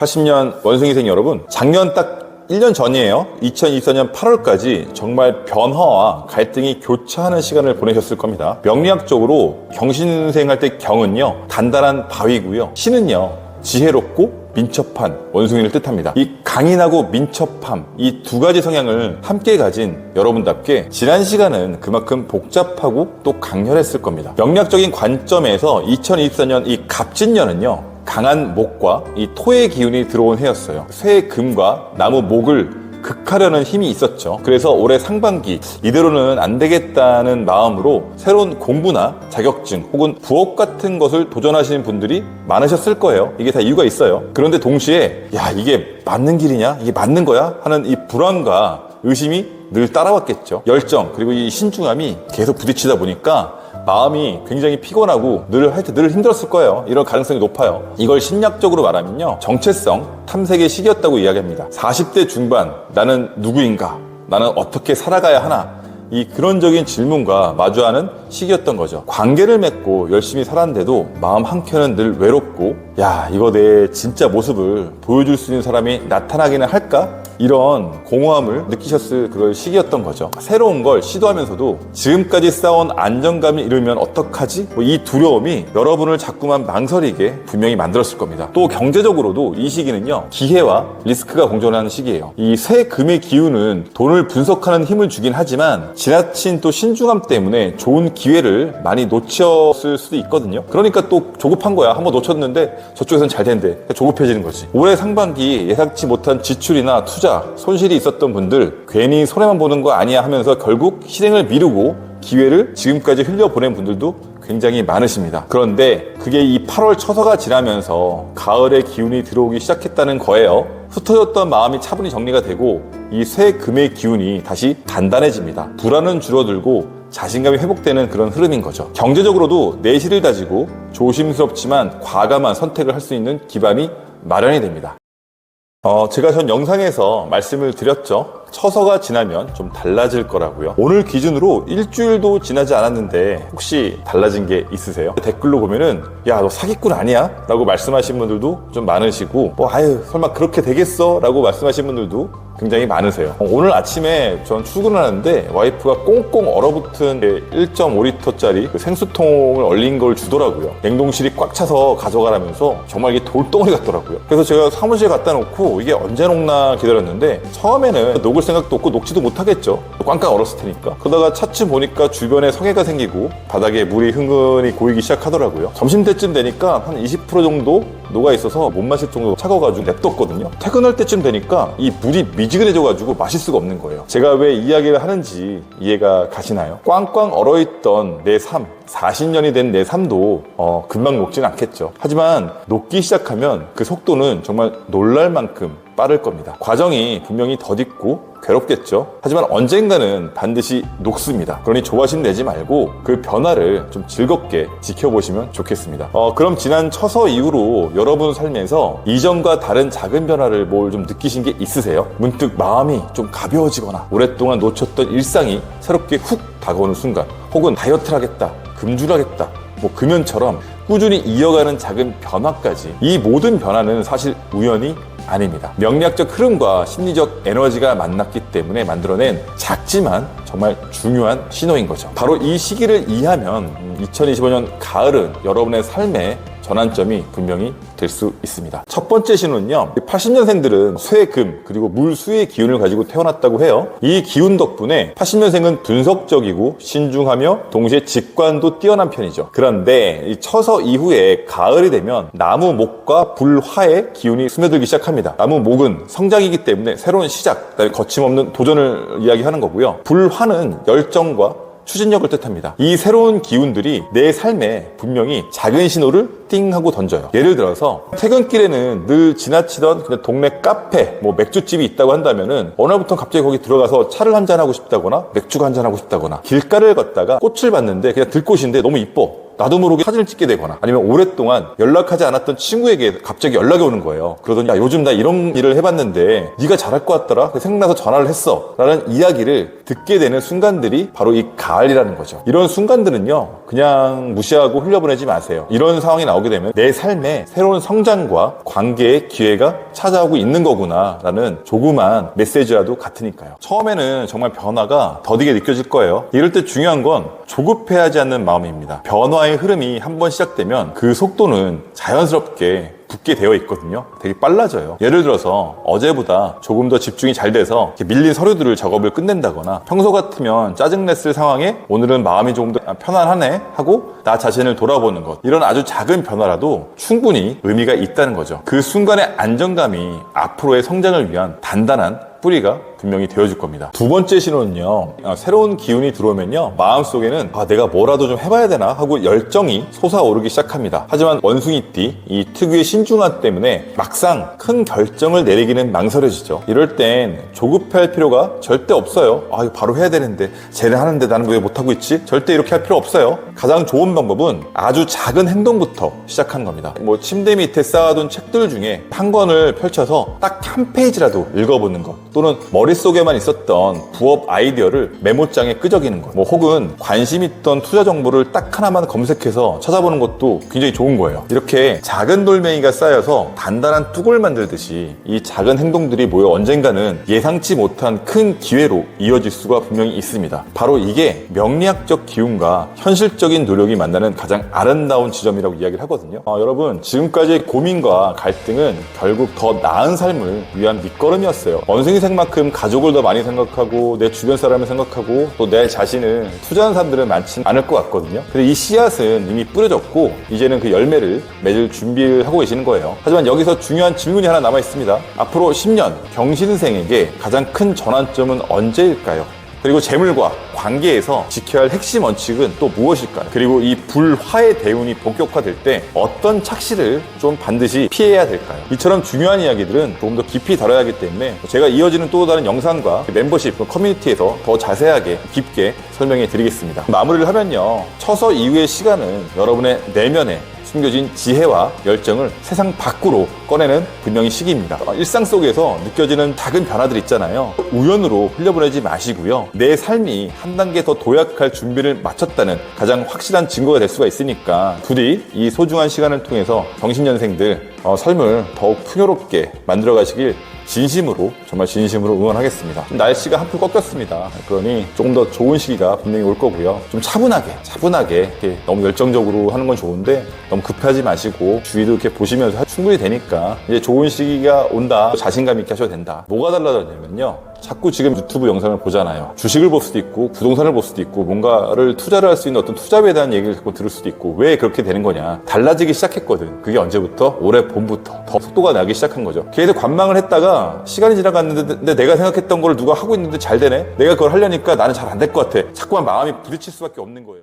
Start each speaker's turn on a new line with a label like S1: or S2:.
S1: 80년 원숭이생 여러분, 작년 딱 1년 전이에요. 2024년 8월까지 정말 변화와 갈등이 교차하는 시간을 보내셨을 겁니다. 명리학적으로 경신생 할 때 경은요, 단단한 바위고요. 신은요, 지혜롭고 민첩한 원숭이를 뜻합니다. 이 강인하고 민첩함, 이 두 가지 성향을 함께 가진 여러분답게 지난 시간은 그만큼 복잡하고 또 강렬했을 겁니다. 명리학적인 관점에서 2024년 이 갑진년은요, 강한 목과 이 토의 기운이 들어온 해였어요. 쇠 금과 나무 목을 극하려는 힘이 있었죠. 그래서 올해 상반기 이대로는 안 되겠다는 마음으로 새로운 공부나 자격증 혹은 부업 같은 것을 도전하시는 분들이 많으셨을 거예요. 이게 다 이유가 있어요. 그런데 동시에 야 이게 맞는 길이냐? 이게 맞는 거야? 하는 이 불안과 의심이 늘 따라왔겠죠. 열정 그리고 이 신중함이 계속 부딪히다 보니까 마음이 굉장히 피곤하고 늘 하여튼 늘 힘들었을 거예요. 이런 가능성이 높아요. 이걸 심리학적으로 말하면요. 정체성 탐색의 시기였다고 이야기합니다. 40대 중반 나는 누구인가? 나는 어떻게 살아가야 하나? 이 근원적인 질문과 마주하는 시기였던 거죠. 관계를 맺고 열심히 살았는데도 마음 한켠은 늘 외롭고 야 이거 내 진짜 모습을 보여줄 수 있는 사람이 나타나기는 할까? 이런 공허함을 느끼셨을 그럴 시기였던 거죠. 새로운 걸 시도하면서도 지금까지 쌓아온 안정감을 잃으면 어떡하지? 뭐 이 두려움이 여러분을 자꾸만 망설이게 분명히 만들었을 겁니다. 또 경제적으로도 이 시기는요, 기회와 리스크가 공존하는 시기예요. 이 새 금의 기운은 돈을 분석하는 힘을 주긴 하지만 지나친 또 신중함 때문에 좋은 기회를 많이 놓쳤을 수도 있거든요. 그러니까 또 조급한 거야. 한번 놓쳤는데 저쪽에선 잘 된대. 조급해지는 거지. 올해 상반기 예상치 못한 지출이나 투자, 손실이 있었던 분들 괜히 손해만 보는 거 아니야 하면서 결국 실행을 미루고 기회를 지금까지 흘려보낸 분들도 굉장히 많으십니다. 그런데 그게 이 8월 처서가 지나면서 가을의 기운이 들어오기 시작했다는 거예요. 흩어졌던 마음이 차분히 정리가 되고 이 새 금의 기운이 다시 단단해집니다. 불안은 줄어들고 자신감이 회복되는 그런 흐름인 거죠. 경제적으로도 내실을 다지고 조심스럽지만 과감한 선택을 할 수 있는 기반이 마련이 됩니다. 어, 제가 전 영상에서 말씀을 드렸죠. 처서가 지나면 좀 달라질 거라고요. 오늘 기준으로 일주일도 지나지 않았는데 혹시 달라진 게 있으세요? 댓글로 보면은 야 너 사기꾼 아니야? 라고 말씀하신 분들도 좀 많으시고 뭐 아유 설마 그렇게 되겠어? 라고 말씀하신 분들도 굉장히 많으세요. 어, 오늘 아침에 전 출근을 하는데 와이프가 꽁꽁 얼어붙은 1.5리터짜리 그 생수통을 얼린 걸 주더라고요. 냉동실이 꽉 차서 가져가라면서 정말 이게 돌덩어리 같더라고요. 그래서 제가 사무실에 갖다 놓고 이게 언제 녹나 기다렸는데 처음에는 녹을 생각도 없고 녹지도 못하겠죠. 꽝꽝 얼었을 테니까. 그러다가 차츰 보니까 주변에 성해가 생기고 바닥에 물이 흥건히 고이기 시작하더라고요. 점심 때쯤 되니까 한 20% 정도 녹아 있어서 못 마실 정도로 차가워가지고 냅뒀거든요. 퇴근할 때쯤 되니까 이 물이 미지근해져가지고 마실 수가 없는 거예요. 제가 왜 이야기를 하는지 이해가 가시나요? 꽝꽝 얼어있던 내 삶, 40년이 된 내 삶도 어, 금방 녹지는 않겠죠. 하지만 녹기 시작하면 그 속도는 정말 놀랄 만큼 빠를 겁니다. 과정이 분명히 더딥고 괴롭겠죠. 하지만 언젠가는 반드시 녹습니다. 그러니 조바심 내지 말고 그 변화를 좀 즐겁게 지켜보시면 좋겠습니다. 어, 그럼 지난 처서 이후로 여러분 삶에서 이전과 다른 작은 변화를 뭘 좀 느끼신 게 있으세요? 문득 마음이 좀 가벼워지거나 오랫동안 놓쳤던 일상이 새롭게 훅 다가오는 순간 혹은 다이어트를 하겠다, 금주를 하겠다, 뭐 금연처럼 꾸준히 이어가는 작은 변화까지 이 모든 변화는 사실 우연이 아닙니다. 명리학적 흐름과 심리적 에너지가 만났기 때문에 만들어낸 작지만 정말 중요한 신호인 거죠. 바로 이 시기를 이해하면 2025년 가을은 여러분의 삶에 전환점이 분명히 될 수 있습니다. 첫 번째 신호는요. 80년생들은 쇠금 그리고 물수의 기운을 가지고 태어났다고 해요. 이 기운 덕분에 80년생은 분석적이고 신중하며 동시에 직관도 뛰어난 편이죠. 그런데 이 처서 이후에 가을이 되면 나무 목과 불화의 기운이 스며들기 시작합니다. 나무 목은 성장이기 때문에 새로운 시작, 거침없는 도전을 이야기하는 거고요. 불화는 열정과 추진력을 뜻합니다. 이 새로운 기운들이 내 삶에 분명히 작은 신호를 띵 하고 던져요. 예를 들어서 퇴근길에는 늘 지나치던 그냥 동네 카페, 뭐 맥주집이 있다고 한다면은 어느 날부터 갑자기 거기 들어가서 차를 한잔 하고 싶다거나 맥주가 한잔 하고 싶다거나 길가를 걷다가 꽃을 봤는데 그냥 들꽃인데 너무 이뻐. 나도 모르게 사진을 찍게 되거나 아니면 오랫동안 연락하지 않았던 친구에게 갑자기 연락이 오는 거예요. 그러더니 야 요즘 나 이런 일을 해봤는데 네가 잘할 것 같더라. 생각나서 전화를 했어. 라는 이야기를 듣게 되는 순간들이 바로 이 가을이라는 거죠. 이런 순간들은요 그냥 무시하고 흘려보내지 마세요. 이런 상황이 나오게 되면 내 삶에 새로운 성장과 관계의 기회가 찾아오고 있는 거구나 라는 조그만 메시지라도 같으니까요. 처음에는 정말 변화가 더디게 느껴질 거예요. 이럴 때 중요한 건 조급해하지 않는 마음입니다. 변화의 흐름이 한번 시작되면 그 속도는 자연스럽게 붙게 되어 있거든요. 되게 빨라져요. 예를 들어서 어제보다 조금 더 집중이 잘 돼서 밀린 서류들을 작업을 끝낸다거나 평소 같으면 짜증냈을 상황에 오늘은 마음이 조금 더 편안하네 하고 나 자신을 돌아보는 것. 이런 아주 작은 변화라도 충분히 의미가 있다는 거죠. 그 순간의 안정감이 앞으로의 성장을 위한 단단한 뿌리가 분명히 되어줄 겁니다. 두 번째 신호는요, 아, 새로운 기운이 들어오면요, 마음속에는 아, 내가 뭐라도 좀 해봐야 되나 하고 열정이 솟아오르기 시작합니다. 하지만 원숭이띠, 이 특유의 신중함 때문에 막상 큰 결정을 내리기는 망설여지죠. 이럴 땐 조급해 할 필요가 절대 없어요. 아, 이거 바로 해야 되는데, 쟤는 하는데 나는 왜 못하고 있지? 절대 이렇게 할 필요 없어요. 가장 좋은 방법은 아주 작은 행동부터 시작하는 겁니다. 뭐 침대 밑에 쌓아둔 책들 중에 한 권을 펼쳐서 딱 한 페이지라도 읽어보는 것. 또는 머 릿속에만 있었던 부업 아이디어를 메모장에 끄적이는 것. 뭐 혹은 관심 있던 투자 정보를 딱 하나만 검색해서 찾아보는 것도 굉장히 좋은 거예요. 이렇게 작은 돌멩이가 쌓여서 단단한 뚝을 만들듯이 이 작은 행동들이 모여 언젠가는 예상치 못한 큰 기회로 이어질 수가 분명히 있습니다. 바로 이게 명리학적 기운과 현실적인 노력이 만나는 가장 아름다운 지점이라고 이야기를 하거든요. 어, 여러분, 지금까지의 고민과 갈등은 결국 더 나은 삶을 위한 밑거름이었어요. 원숭이생만큼 가족을 더 많이 생각하고 내 주변 사람을 생각하고 또 내 자신을 투자하는 사람들은 많지 않을 것 같거든요. 근데 이 씨앗은 이미 뿌려졌고 이제는 그 열매를 맺을 준비를 하고 계시는 거예요. 하지만 여기서 중요한 질문이 하나 남아 있습니다. 앞으로 10년 경신생에게 가장 큰 전환점은 언제일까요? 그리고 재물과 관계에서 지켜야 할 핵심 원칙은 또 무엇일까요? 그리고 이 불화의 대운이 본격화될 때 어떤 착시를 좀 반드시 피해야 될까요? 이처럼 중요한 이야기들은 조금 더 깊이 다뤄야 하기 때문에 제가 이어지는 또 다른 영상과 멤버십 커뮤니티에서 더 자세하게 깊게 설명해 드리겠습니다. 마무리를 하면요. 처서 이후의 시간은 여러분의 내면에 숨겨진 지혜와 열정을 세상 밖으로 꺼내는 분명히 시기입니다. 어, 일상 속에서 느껴지는 작은 변화들 있잖아요. 우연으로 흘려보내지 마시고요. 내 삶이 한 단계 더 도약할 준비를 마쳤다는 가장 확실한 증거가 될 수가 있으니까 부디 이 소중한 시간을 통해서 정신년생들 어, 삶을 더욱 풍요롭게 만들어 가시길 진심으로 정말 진심으로 응원하겠습니다. 날씨가 한풀 꺾였습니다. 그러니 조금 더 좋은 시기가 분명히 올 거고요. 좀 차분하게 차분하게 너무 열정적으로 하는 건 좋은데 너무 급하지 마시고 주위도 이렇게 보시면서 충분히 되니까 이제 좋은 시기가 온다 자신감 있게 하셔도 된다. 뭐가 달라졌냐면요. 자꾸 지금 유튜브 영상을 보잖아요. 주식을 볼 수도 있고 부동산을 볼 수도 있고 뭔가를 투자를 할 수 있는 어떤 투자에 대한 얘기를 자꾸 들을 수도 있고 왜 그렇게 되는 거냐. 달라지기 시작했거든. 그게 언제부터? 올해 봄부터 더 속도가 나기 시작한 거죠. 계속 관망을 했다가 시간이 지나갔는데 내가 생각했던 걸 누가 하고 있는데 잘 되네? 내가 그걸 하려니까 나는 잘 안 될 것 같아. 자꾸만 마음이 부딪힐 수밖에 없는 거예요.